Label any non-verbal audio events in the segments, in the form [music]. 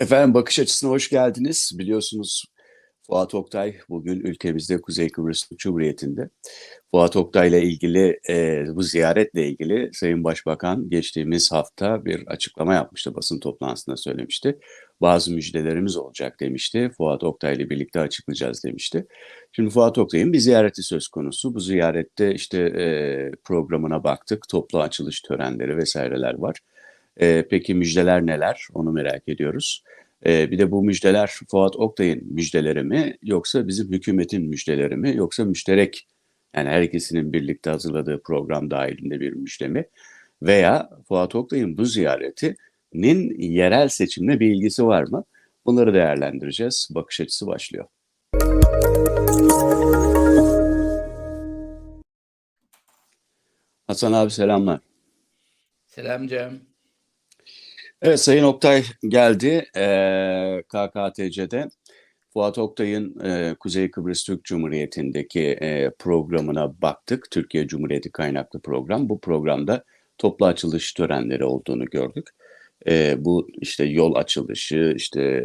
Efendim bakış açısına hoş geldiniz. Biliyorsunuz Fuat Oktay bugün ülkemizde Kuzey Kıbrıs Cumhuriyeti'nde. Fuat Oktay ile ilgili e, bu ziyaretle ilgili Sayın Başbakan geçtiğimiz hafta bir açıklama yapmıştı. Basın toplantısında söylemişti. Bazı müjdelerimiz olacak demişti. Fuat Oktay ile birlikte açıklayacağız demişti. Şimdi Fuat Oktay'ın bir ziyareti söz konusu. Bu ziyarette işte e, programına baktık. Toplu açılış törenleri vesaireler var. E, peki müjdeler neler? Onu merak ediyoruz. E, bir de bu müjdeler Fuat Oktay'ın müjdeleri mi yoksa bizim hükümetin müjdeleri mi yoksa müşterek yani her ikisinin birlikte hazırladığı program dahilinde bir müjde mi? Veya Fuat Oktay'ın bu ziyaretinin yerel seçimle bir ilgisi var mı? Bunları değerlendireceğiz. Bakış açısı başlıyor. Hasan abi selamlar. Selam Cem. Evet Sayın Oktay geldi ee, KKTC'de. Fuat Oktay'ın e, Kuzey Kıbrıs Türk Cumhuriyeti'ndeki e, programına baktık. Türkiye Cumhuriyeti kaynaklı program. Bu programda toplu açılış törenleri olduğunu gördük. E, bu işte yol açılışı işte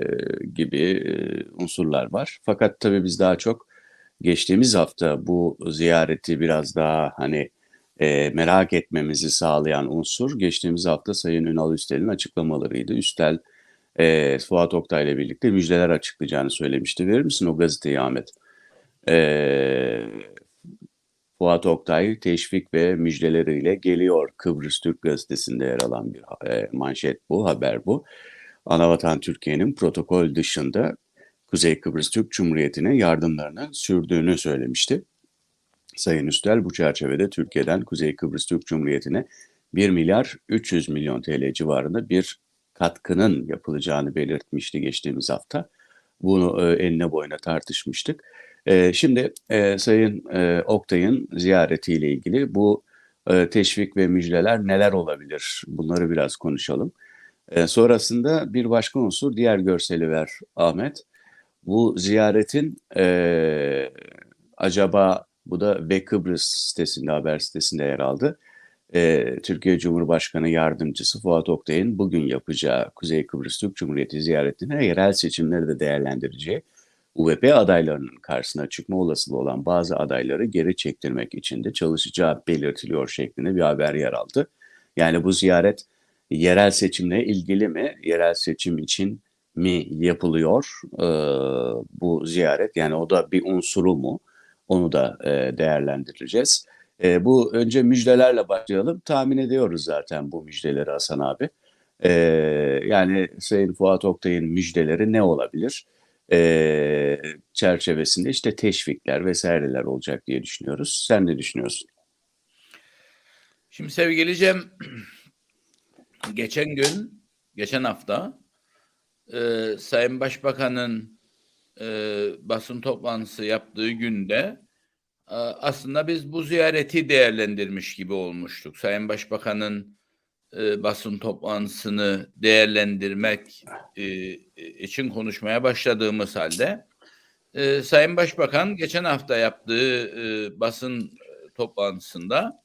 gibi e, unsurlar var. Fakat tabii biz daha çok geçtiğimiz hafta bu ziyareti biraz daha hani e, merak etmemizi sağlayan unsur geçtiğimiz hafta Sayın Ünal Üstel'in açıklamalarıydı. Üstel e, Fuat Oktay ile birlikte müjdeler açıklayacağını söylemişti. Verir misin o gazeteyi Ahmet? E, Fuat Oktay teşvik ve müjdeleriyle geliyor. Kıbrıs Türk Gazetesi'nde yer alan bir e, manşet bu, haber bu. Anavatan Türkiye'nin protokol dışında Kuzey Kıbrıs Türk Cumhuriyeti'ne yardımlarını sürdüğünü söylemişti. Sayın Üstel bu çerçevede Türkiye'den Kuzey Kıbrıs Türk Cumhuriyeti'ne 1 milyar 300 milyon TL civarında bir katkının yapılacağını belirtmişti geçtiğimiz hafta. Bunu e, eline boyuna tartışmıştık. E, şimdi e, Sayın e, Oktay'ın ziyaretiyle ilgili bu e, teşvik ve müjdeler neler olabilir? Bunları biraz konuşalım. Sonrasında bir başka unsur diğer görseli ver Ahmet. Bu ziyaretin acaba bu da ve Kıbrıs sitesinde, haber sitesinde yer aldı. Ee, Türkiye Cumhurbaşkanı Yardımcısı Fuat Oktay'ın bugün yapacağı Kuzey Kıbrıs Türk Cumhuriyeti ziyaretine yerel seçimleri de değerlendireceği UVP adaylarının karşısına çıkma olasılığı olan bazı adayları geri çektirmek için de çalışacağı belirtiliyor şeklinde bir haber yer aldı. Yani bu ziyaret yerel seçimle ilgili mi, yerel seçim için mi yapılıyor ee, bu ziyaret? Yani o da bir unsuru mu? Onu da e, değerlendireceğiz. E, bu önce müjdelerle başlayalım. Tahmin ediyoruz zaten bu müjdeleri Hasan abi. E, yani Sayın Fuat Oktay'ın müjdeleri ne olabilir? E, çerçevesinde işte teşvikler vesaireler olacak diye düşünüyoruz. Sen ne düşünüyorsun? Şimdi sevgili Cem, [clears throat] geçen gün, geçen hafta e, Sayın Başbakan'ın e, basın toplantısı yaptığı günde e, aslında biz bu ziyareti değerlendirmiş gibi olmuştuk. Sayın Başbakan'ın e, basın toplantısını değerlendirmek e, için konuşmaya başladığımız halde e, Sayın Başbakan geçen hafta yaptığı e, basın toplantısında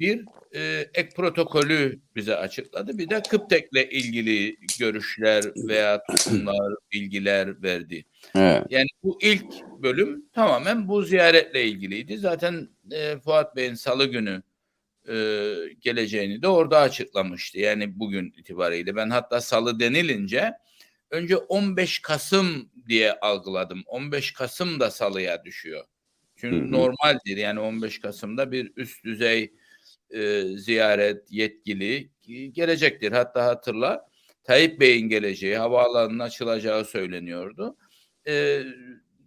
bir e, ek protokolü bize açıkladı. Bir de Kıptek'le ilgili görüşler veya tutumlar, [clears throat] bilgiler verdi. Evet. Yani bu ilk bölüm tamamen bu ziyaretle ilgiliydi. Zaten e, Fuat Bey'in salı günü e, geleceğini de orada açıklamıştı. Yani bugün itibariyle. Ben hatta salı denilince önce 15 Kasım diye algıladım. 15 Kasım da salıya düşüyor. Çünkü hı hı. normaldir yani 15 Kasım'da bir üst düzey e, ziyaret yetkili gelecektir. Hatta hatırla Tayyip Bey'in geleceği, havaalanının açılacağı söyleniyordu. E,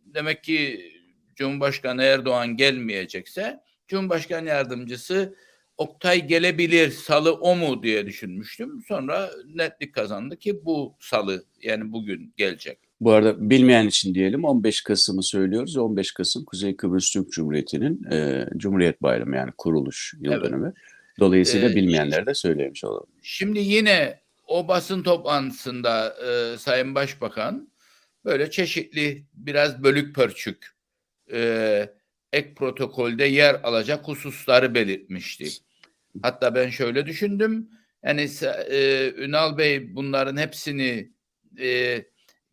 demek ki Cumhurbaşkanı Erdoğan gelmeyecekse Cumhurbaşkanı Yardımcısı Oktay gelebilir salı o mu diye düşünmüştüm. Sonra netlik kazandı ki bu salı yani bugün gelecek. Bu arada bilmeyen için diyelim 15 Kasım'ı söylüyoruz. 15 Kasım Kuzey Kıbrıs Türk Cumhuriyeti'nin e, Cumhuriyet Bayramı yani kuruluş yıl evet. dönümü. Dolayısıyla ee, bilmeyenler de söylemiş olalım. Şimdi yine o basın toplantısında e, Sayın Başbakan böyle çeşitli biraz bölük pörçük e, ek protokolde yer alacak hususları belirtmişti. Hatta ben şöyle düşündüm. Yani e, Ünal Bey bunların hepsini e,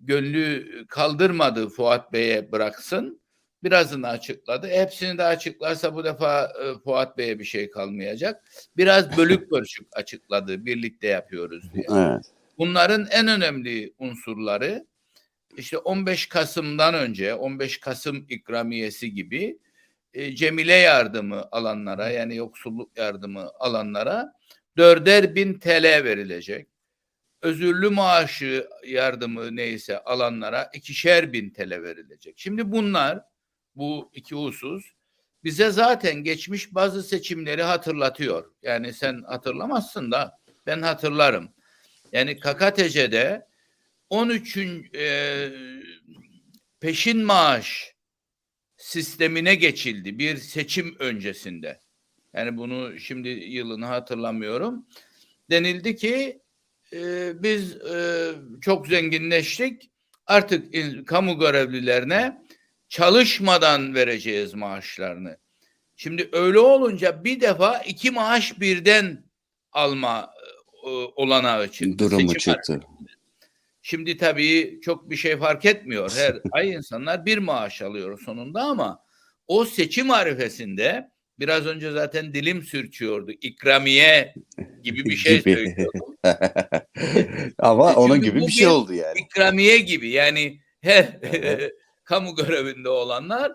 gönlü kaldırmadı Fuat Bey'e bıraksın. Birazını açıkladı. Hepsini de açıklarsa bu defa e, Fuat Bey'e bir şey kalmayacak. Biraz bölük [laughs] bölçük açıkladı. Birlikte yapıyoruz diye. Evet. Bunların en önemli unsurları işte 15 Kasım'dan önce 15 Kasım ikramiyesi gibi e, Cemile yardımı alanlara yani yoksulluk yardımı alanlara dörder bin TL verilecek. Özürlü maaşı yardımı neyse alanlara ikişer bin TL verilecek. Şimdi bunlar bu iki husus bize zaten geçmiş bazı seçimleri hatırlatıyor. Yani sen hatırlamazsın da ben hatırlarım. Yani KKTC'de 13'ün e, peşin maaş sistemine geçildi bir seçim öncesinde. Yani bunu şimdi yılını hatırlamıyorum. Denildi ki e, biz e, çok zenginleştik. Artık in- kamu görevlilerine çalışmadan vereceğiz maaşlarını. Şimdi öyle olunca bir defa iki maaş birden alma e, olanağı çıktı. Durumu çıktı. Şimdi tabii çok bir şey fark etmiyor. Her [laughs] ay insanlar bir maaş alıyor sonunda ama o seçim arifesinde biraz önce zaten dilim sürçüyordu. İkramiye gibi bir şey Gibi. söylüyordum. [laughs] Ama onun Çünkü gibi bu bir şey oldu yani. İkramiye gibi yani her Evet. [laughs] kamu görevinde olanlar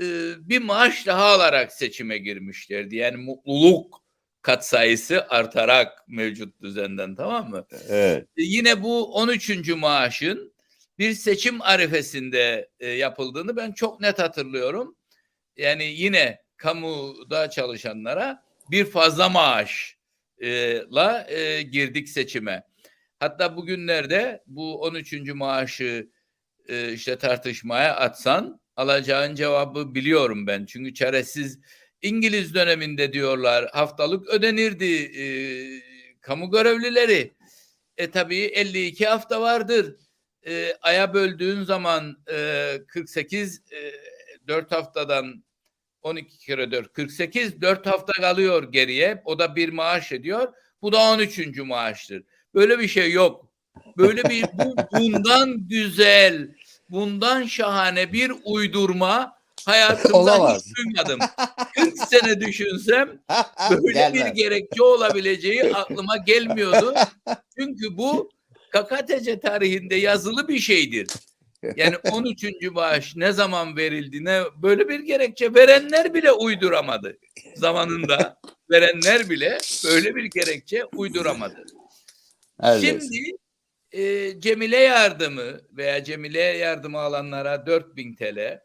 e, bir maaş daha alarak seçime girmişlerdi. Yani mutluluk katsayısı artarak mevcut düzenden tamam mı? Evet. E, yine bu 13. maaşın bir seçim arifesinde e, yapıldığını ben çok net hatırlıyorum. Yani yine kamuda çalışanlara bir fazla maaşla e, girdik seçime. Hatta bugünlerde bu 13. maaşı e, işte tartışmaya atsan alacağın cevabı biliyorum ben. Çünkü çaresiz İngiliz döneminde diyorlar haftalık ödenirdi e, kamu görevlileri. E tabii 52 hafta vardır. E, aya böldüğün zaman e, 48 e, 4 haftadan 12 kere 4 48 4 hafta kalıyor geriye. O da bir maaş ediyor. Bu da 13. maaştır. Böyle bir şey yok. Böyle bir bu, bundan güzel, bundan şahane bir uydurma hayatımda Olamaz. hiç duymadım. 40 sene düşünsem böyle Gelmez. bir gerekçe olabileceği aklıma gelmiyordu. Çünkü bu KKTC tarihinde yazılı bir şeydir. Yani 13. maaş ne zaman verildi ne böyle bir gerekçe verenler bile uyduramadı. Zamanında verenler bile böyle bir gerekçe uyduramadı. Neyse. Şimdi e, Cemile yardımı veya Cemile yardımı alanlara 4000 TL,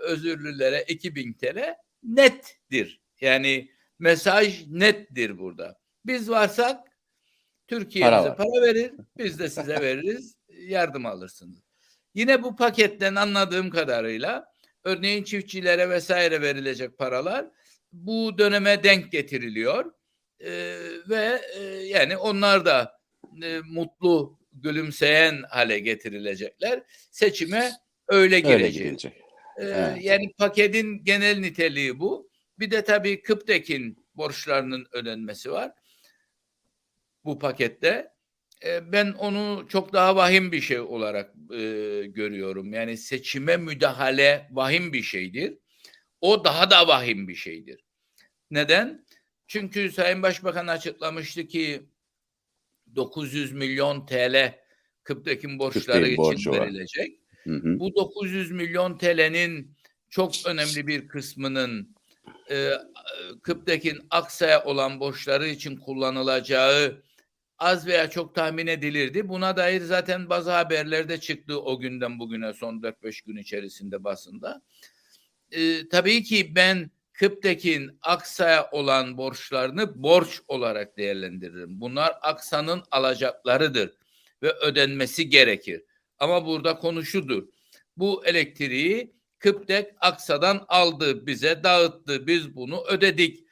özürlülere 2000 TL nettir. Yani mesaj nettir burada. Biz varsak Türkiye Para bize var. para verir, biz de size [laughs] veririz, yardım alırsınız. Yine bu paketten anladığım kadarıyla örneğin çiftçilere vesaire verilecek paralar bu döneme denk getiriliyor. Ee, ve e, yani onlar da e, mutlu, gülümseyen hale getirilecekler. Seçime öyle Öyle girecek. Ee, Evet. Yani paketin genel niteliği bu. Bir de tabii Kıptek'in borçlarının ödenmesi var bu pakette. Ee, ben onu çok daha vahim bir şey olarak e, görüyorum. Yani seçime müdahale vahim bir şeydir. O daha da vahim bir şeydir. Neden? Çünkü Sayın Başbakan açıklamıştı ki 900 milyon TL Kıptek'in borçları Kıptek'in borcu için var. Bu 900 milyon TL'nin çok önemli bir kısmının e, Kıptek'in Aksa'ya olan borçları için kullanılacağı az veya çok tahmin edilirdi. Buna dair zaten bazı haberlerde çıktı o günden bugüne son 4-5 gün içerisinde basında. E, tabii ki ben Kıptek'in Aksa'ya olan borçlarını borç olarak değerlendiririm. Bunlar Aksa'nın alacaklarıdır ve ödenmesi gerekir. Ama burada konu şudur. Bu elektriği Kıptek Aksa'dan aldı, bize dağıttı. Biz bunu ödedik.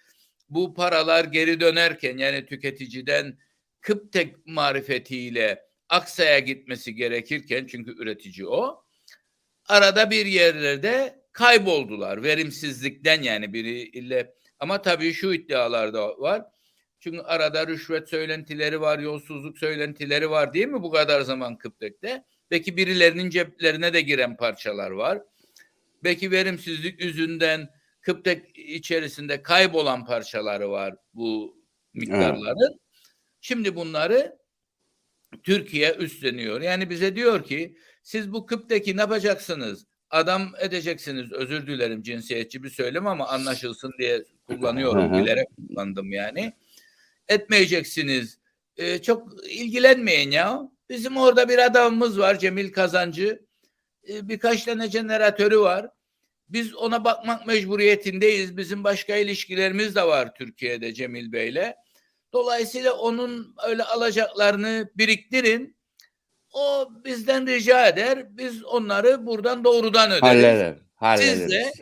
Bu paralar geri dönerken yani tüketiciden Kıptek marifetiyle Aksa'ya gitmesi gerekirken çünkü üretici o. Arada bir yerlerde kayboldular. Verimsizlikten yani biri ile Ama tabii şu iddialar da var. Çünkü arada rüşvet söylentileri var, yolsuzluk söylentileri var değil mi bu kadar zaman Kıptek'te? Belki birilerinin ceplerine de giren parçalar var. Belki verimsizlik yüzünden Kıptek içerisinde kaybolan parçaları var bu miktarların. Şimdi bunları Türkiye üstleniyor. Yani bize diyor ki siz bu Kıp'teki ne yapacaksınız? Adam edeceksiniz. Özür dilerim cinsiyetçi bir söylem ama anlaşılsın diye kullanıyorum. Hı hı. Bilerek kullandım yani. Etmeyeceksiniz. Ee, çok ilgilenmeyin ya. Bizim orada bir adamımız var Cemil Kazancı. Ee, birkaç tane jeneratörü var. Biz ona bakmak mecburiyetindeyiz. Bizim başka ilişkilerimiz de var Türkiye'de Cemil Bey'le. Dolayısıyla onun öyle alacaklarını biriktirin. O bizden rica eder. Biz onları buradan doğrudan öderiz. Halleder. Siz Hallederiz. de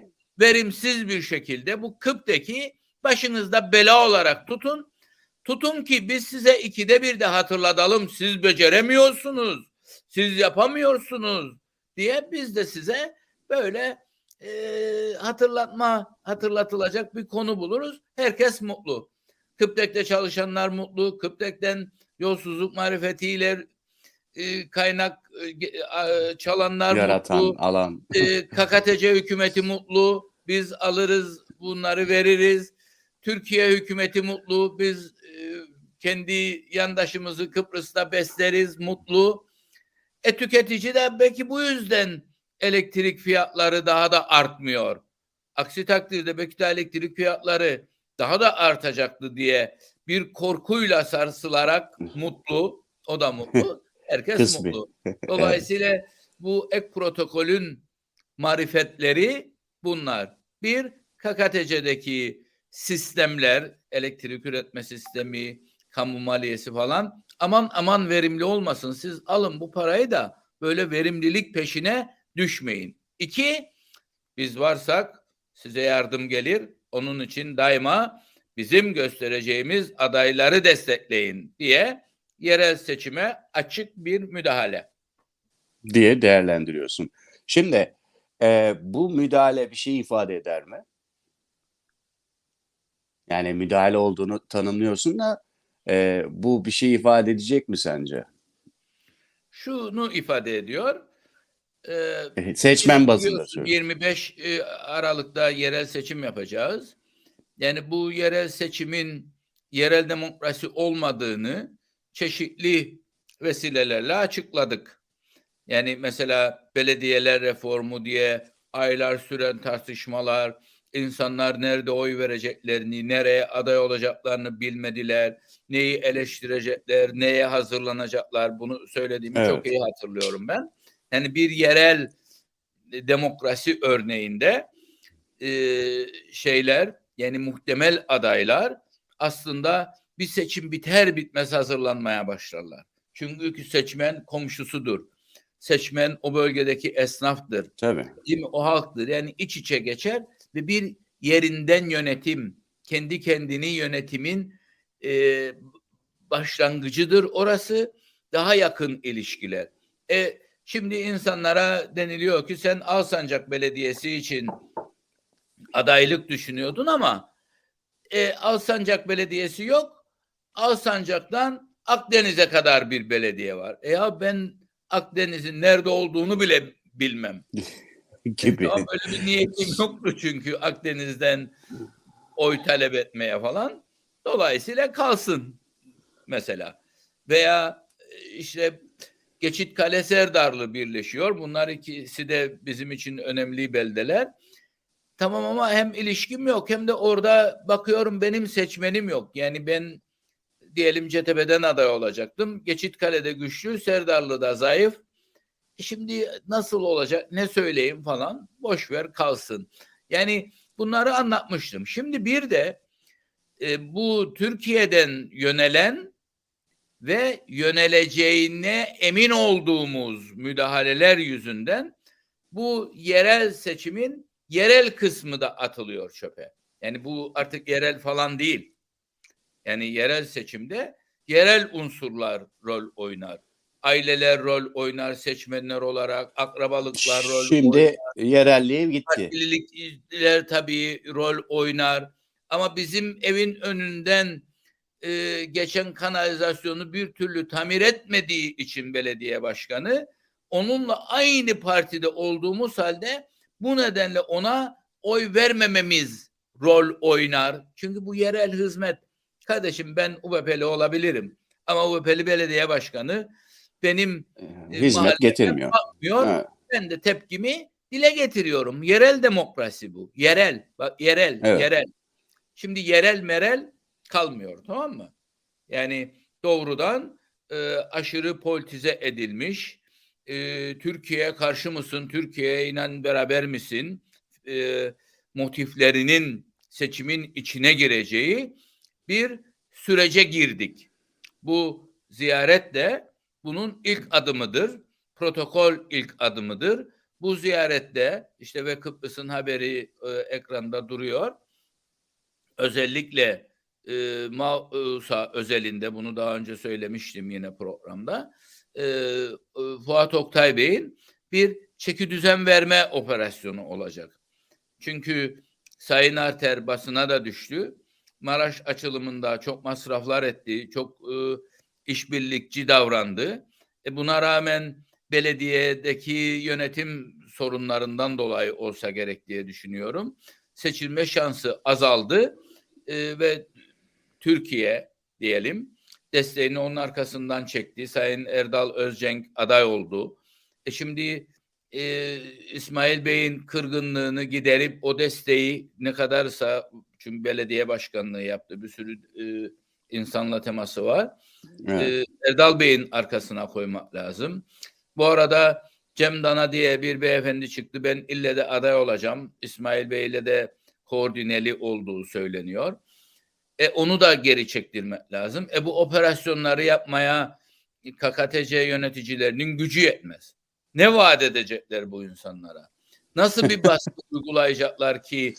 verimsiz bir şekilde bu Kıp'teki başınızda bela olarak tutun. Tutun ki biz size ikide bir de hatırlatalım. Siz beceremiyorsunuz. Siz yapamıyorsunuz diye biz de size böyle e, hatırlatma hatırlatılacak bir konu buluruz. Herkes mutlu. Kıptek'te çalışanlar mutlu. Kıptek'ten yolsuzluk marifetiyle e, kaynak e, çalanlar Yaratan, mutlu. alan. E, KKTC hükümeti mutlu. Biz alırız bunları veririz. Türkiye hükümeti mutlu. Biz e, kendi yandaşımızı Kıbrıs'ta besleriz mutlu. E tüketici de belki bu yüzden elektrik fiyatları daha da artmıyor. Aksi takdirde belki de elektrik fiyatları daha da artacaktı diye bir korkuyla sarsılarak mutlu. O da mutlu. [laughs] Herkes Kısmi. mutlu. [laughs] Dolayısıyla bu ek protokolün marifetleri bunlar. Bir, KKTC'deki sistemler, elektrik üretme sistemi, kamu maliyesi falan aman aman verimli olmasın. Siz alın bu parayı da böyle verimlilik peşine düşmeyin. İki, biz varsak size yardım gelir. Onun için daima bizim göstereceğimiz adayları destekleyin diye yerel seçime açık bir müdahale. diye değerlendiriyorsun. Şimdi e, bu müdahale bir şey ifade eder mi? Yani müdahale olduğunu tanımlıyorsun da e, bu bir şey ifade edecek mi sence? Şunu ifade ediyor. Ee, E, Seçmen bazında biliyorsun söylüyorum. 25 e, Aralık'ta yerel seçim yapacağız. Yani bu yerel seçimin yerel demokrasi olmadığını çeşitli vesilelerle açıkladık. Yani mesela belediyeler reformu diye aylar süren tartışmalar, insanlar nerede oy vereceklerini, nereye aday olacaklarını bilmediler, neyi eleştirecekler, neye hazırlanacaklar bunu söylediğimi Evet. çok iyi hatırlıyorum ben. Yani bir yerel e, demokrasi örneğinde e, şeyler yani muhtemel adaylar aslında bir seçim biter bitmez hazırlanmaya başlarlar. Çünkü seçmen komşusudur. Seçmen o bölgedeki esnaftır. Tabii. Değil mi? O halktır. Yani iç içe geçer ve bir yerinden yönetim, kendi kendini yönetimin e, başlangıcıdır. Orası daha yakın ilişkiler. E, şimdi insanlara deniliyor ki sen Alsancak Belediyesi için adaylık düşünüyordun ama e, Alsancak Belediyesi yok. Alsancak'tan Akdeniz'e kadar bir belediye var. E ya ben Akdeniz'in nerede olduğunu bile bilmem. [laughs] Gibi. Tamam, öyle bir niyetim yoktu çünkü Akdeniz'den oy talep etmeye falan. Dolayısıyla kalsın mesela. Veya e, işte Geçit Kale Serdarlı birleşiyor. Bunlar ikisi de bizim için önemli beldeler. Tamam ama hem ilişkim yok hem de orada bakıyorum benim seçmenim yok. Yani ben diyelim CTP'den aday olacaktım. Geçit Kale'de güçlü, Serdarlı'da zayıf. Şimdi nasıl olacak, ne söyleyeyim falan boş ver kalsın. Yani bunları anlatmıştım. Şimdi bir de e, bu Türkiye'den yönelen ve yöneleceğine emin olduğumuz müdahaleler yüzünden bu yerel seçimin yerel kısmı da atılıyor çöpe. Yani bu artık yerel falan değil. Yani yerel seçimde yerel unsurlar rol oynar. Aileler rol oynar seçmenler olarak, akrabalıklar rol Şimdi oynar. yerelliğe gitti. Partililikler tabii rol oynar. Ama bizim evin önünden e, geçen kanalizasyonu bir türlü tamir etmediği için belediye başkanı onunla aynı partide olduğumuz halde bu nedenle ona oy vermememiz rol oynar. Çünkü bu yerel hizmet. Kardeşim ben UBP'li olabilirim. Ama UBP'li belediye başkanı benim Ee, e, Hizmet getirmiyor. bakmıyor. Evet, Ben de tepkimi dile getiriyorum. Yerel demokrasi bu. Yerel. Bak yerel, Evet. yerel. Şimdi yerel merel kalmıyor tamam mı? Yani doğrudan e, aşırı politize edilmiş. E, Türkiye'ye karşı mısın? Türkiye'ye inan beraber misin? E, motiflerinin seçimin içine gireceği bir sürece girdik. Bu ziyaret de bunun ilk adımıdır. Protokol ilk adımıdır. Bu ziyarette işte ve Kıbrıs'ın haberi e, ekranda duruyor. Özellikle e, Mausa özelinde bunu daha önce söylemiştim yine programda. E, e, Fuat Oktay Bey'in bir çeki düzen verme operasyonu olacak. Çünkü Sayın Arter basına da düştü. Maraş açılımında çok masraflar etti, çok e, işbirlikçi davrandı. E, buna rağmen belediyedeki yönetim sorunlarından dolayı olsa gerek diye düşünüyorum. Seçilme şansı azaldı e, ve Türkiye diyelim desteğini onun arkasından çekti. Sayın Erdal Özcenk aday oldu. E şimdi e, İsmail Bey'in kırgınlığını giderip o desteği ne kadarsa çünkü belediye başkanlığı yaptı. Bir sürü e, insanla teması var. Evet. e, Erdal Bey'in arkasına koymak lazım. Bu arada Cem Dana diye bir beyefendi çıktı. Ben ille de aday olacağım. İsmail Bey ile de koordineli olduğu söyleniyor. E, onu da geri çektirmek lazım. E, bu operasyonları yapmaya KKTC yöneticilerinin gücü yetmez. Ne vaat edecekler bu insanlara? Nasıl bir baskı [laughs] uygulayacaklar ki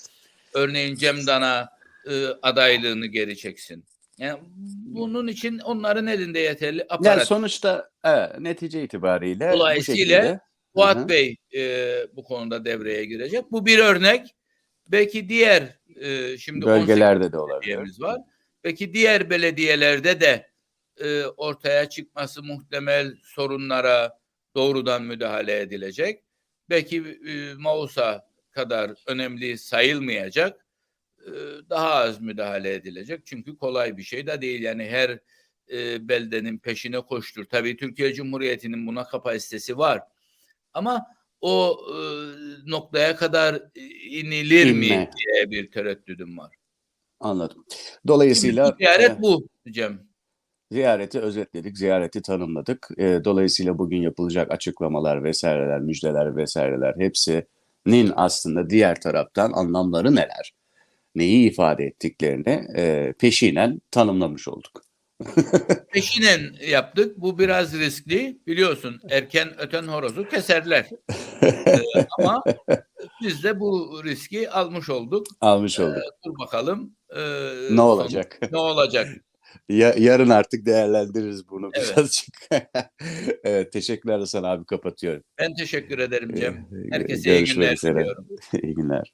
örneğin Cem Dana e, adaylığını geri çeksin? Yani bunun için onların elinde yeterli aparat. Yani sonuçta evet, netice itibariyle bu Dolayısıyla şekilde. Fuat Hı hı. Bey e, bu konuda devreye girecek. Bu bir örnek. Belki diğer e, şimdi 18 bölgelerde de olabilir. var. Belki diğer belediyelerde de e, ortaya çıkması muhtemel sorunlara doğrudan müdahale edilecek. Belki e, Mausa kadar önemli sayılmayacak. E, daha az müdahale edilecek. Çünkü kolay bir şey de değil. Yani her e, beldenin peşine koştur. Tabii Türkiye Cumhuriyeti'nin buna kapasitesi var. Ama o e, noktaya kadar inilir mi İnme. diye bir tereddüdüm var. Anladım. Dolayısıyla ziyaret e, bu Cem. ziyareti özetledik, ziyareti tanımladık. E, dolayısıyla bugün yapılacak açıklamalar vesaireler, müjdeler vesaireler hepsinin aslında diğer taraftan anlamları neler? Neyi ifade ettiklerini e, peşinen tanımlamış olduk. [laughs] Peşinen yaptık. Bu biraz riskli. Biliyorsun erken öten horozu keserler. Ee, [laughs] ama biz de bu riski almış olduk. Almış olduk. Dur bakalım. e, Ne olacak? Ne olacak? [laughs] Ya, yarın artık değerlendiririz bunu Evet. birazcık. evet, teşekkürler Hasan abi kapatıyorum. Ben teşekkür ederim Cem. Ee, Herkese iyi günler üzere. diliyorum. iyi günler.